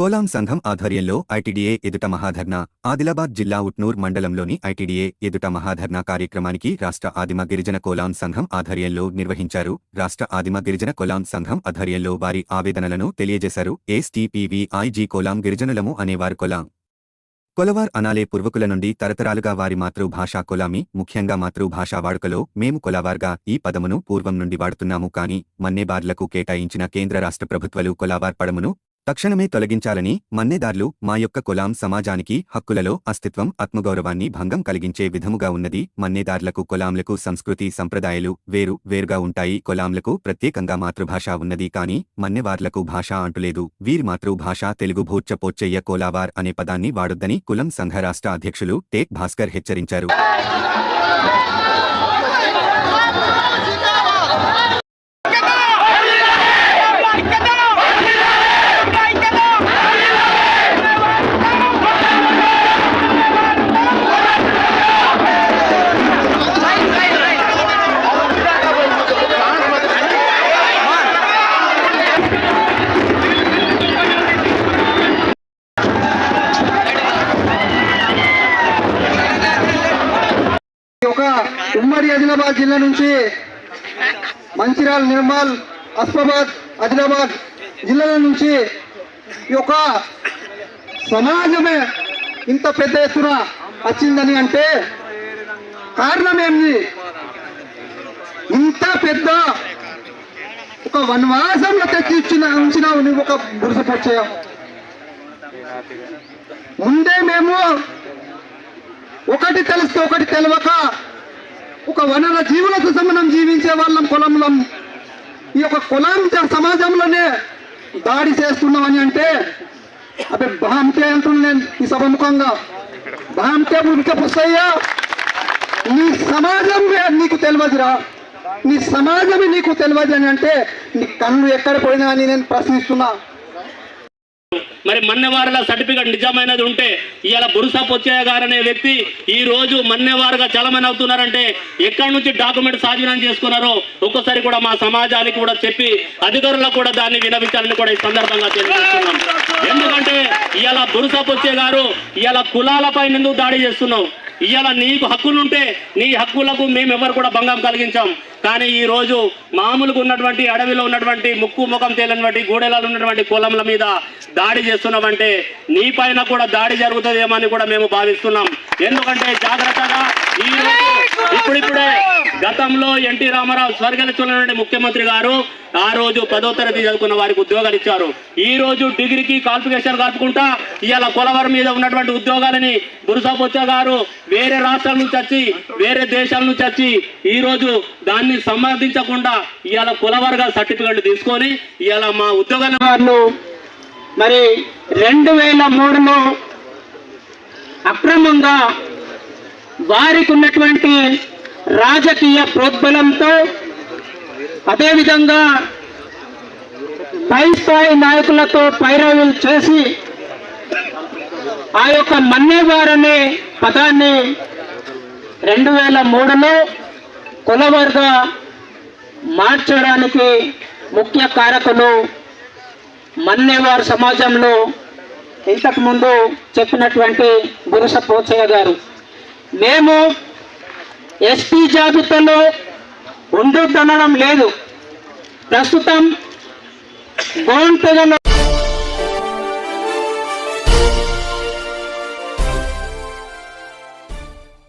కోలాం సంఘం ఆధ్వర్యంలో ఐటీడీఏ ఎదుట మహాధర్నా ఆదిలాబాద్ జిల్లా ఉట్నూర్ మండలంలోని ఐటీడీఏ ఎదుట మహాధర్నా కార్యక్రమానికి రాష్ట్ర ఆదిమ గిరిజన కోలాం సంఘం ఆధ్వర్యంలో నిర్వహించారు. రాష్ట్ర ఆదిమ గిరిజన కోలాం సంఘం ఆధ్వర్యంలో వారి ఆవేదనలను తెలియజేశారు. ఎస్టీపీవీఐజీ కోలాం గిరిజనులము అనేవారు కొలాం. కొలవార్ అనాలే పూర్వకుల నుండి తరతరాలుగా వారి మాతృభాష కొలామి ముఖ్యంగా మాతృభాషా వాడుకలో మేము కొలావార్గా ఈ పదమును పూర్వం నుండి వాడుతున్నాము కాని మన్నేబార్లకు కేటాయించిన కేంద్ర రాష్ట్ర ప్రభుత్వాలు కొలావార్ పడమును తక్షణమే తొలగించాలని మన్నెదార్లు మా యొక్క కొలాం సమాజానికి హక్కులలో అస్తిత్వం ఆత్మగౌరవాన్ని భంగం కలిగించే విధముగా ఉన్నది. మన్నెదార్లకు కొలాంలకు సంస్కృతి సంప్రదాయాలు వేరు వేరుగా ఉంటాయి. కొలాంలకు ప్రత్యేకంగా మాతృభాష ఉన్నది కాని మన్నెవార్లకు భాష అంటులేదు. వీరి మాతృభాష తెలుగు భూర్చపోచ్చయ్య కోలావార్ అనే పదాన్ని వాడొద్దని కులం సంఘ రాష్ట్ర అధ్యక్షులు టేక్ భాస్కర్ హెచ్చరించారు. ఉమ్మడి ఆదిలాబాద్ జిల్లా నుంచి మంచిర్యాల నిర్మల్ అస్మాబాద్ ఆదిలాబాద్ జిల్లాల నుంచి ఈ యొక్క సమాజమే ఇంత పెద్ద ఎత్తున వచ్చిందని అంటే కారణం ఏంది? ఇంత పెద్ద ఒక వనవాసంలో తెచ్చి ఇచ్చిన ఉంచినావు నువ్వు ఒక బురుసపొచ్చావు ముందే మేము ఒకటి తెలిస్తే ఒకటి తెలియక ఒక వనర జీవులతో మనం జీవించే వాళ్ళం కులంలో. ఈ యొక్క కులం సమాజంలోనే దాడి చేస్తున్నామని అంటే అదే బాంతే అంటున్నాను నేను ఈ సభముఖంగా బాంతే ఉడిక పుస్తయ్యా. నీ సమాజమే నీకు తెలియదురా. నీ సమాజమే నీకు తెలియదు అని అంటే నీ కన్ను ఎక్కడ పోయినా అని నేను ప్రశ్నిస్తున్నా. మరి మన్నెవారుల సర్టిఫికెట్ నిజమైనది ఉంటే ఇవాళ బురుసా పొచ్చయ్య గారు అనే వ్యక్తి ఈ రోజు మన్నెవారుగా చలమని అవుతున్నారంటే ఎక్కడి నుంచి డాక్యుమెంట్ సాధనం చేసుకున్నారో ఒక్కసారి కూడా మా సమాజానికి కూడా చెప్పి అధికారులకు కూడా దాన్ని వినవించాలని కూడా ఈ సందర్భంగా తెలియజేస్తున్నాం. ఎందుకంటే ఇవాళ బురుసా పొచ్చయ్య గారు ఇవాళ కులాలపై ఎందుకు దాడి చేస్తున్నావు? ఇవాళ నీకు హక్కులుంటే నీ హక్కులకు మేము కూడా భంగం కలిగించాం. కానీ ఈ రోజు మామూలుగా ఉన్నటువంటి అడవిలో ఉన్నటువంటి ముక్కు ముఖం తేలినటువంటి గూడెలలో ఉన్నటువంటి కులంల మీద దాడి చేస్తున్నామంటే నీ పైన కూడా దాడి జరుగుతుందేమో అని కూడా మేము భావిస్తున్నాం. ఎందుకంటే జాగ్రత్తగా ఈ రోజు ఇప్పుడిప్పుడే గతంలో ఎన్టీ రామారావు స్వర్గలిస్తున్నటువంటి ముఖ్యమంత్రి గారు ఆ రోజు పదో తరగతి చదువుకున్న వారికి ఉద్యోగాలు ఇచ్చారు. ఈ రోజు డిగ్రీకి క్వాలిఫికేషన్ కలుపుకుంటా ఇవాళ కొలవరం మీద ఉన్నటువంటి ఉద్యోగాలని బురుసాబొచ్చ గారు వేరే రాష్ట్రాల నుంచి వచ్చి వేరే దేశాల నుంచి వచ్చి ఈ రోజు దాన్ని సంబంధించకుండా ఇవాళ కులవర్గ సర్టిఫికెట్లు తీసుకొని ఇవాళ మా ఉద్యోగాల వాళ్ళు మరి రెండు వేల మూడులో అక్రమంగా వారికి ఉన్నటువంటి రాజకీయ ప్రోద్బలంతో అదేవిధంగా పై స్థాయి నాయకులతో పైరవులు చేసి ఆ యొక్క మన్నేవార్ అనే పదాన్ని రెండు వేల మూడులో కులవర్గ మార్చడానికి ముఖ్య కారకులు మన్నేవారు సమాజంలో ఇంతకుముందు చెప్పినటువంటి గురుస పోచయ్య గారు. మేము ఎస్పీ జాబితాలో ఉండొద్దనడం లేదు. ప్రస్తుతం గోంటెగలో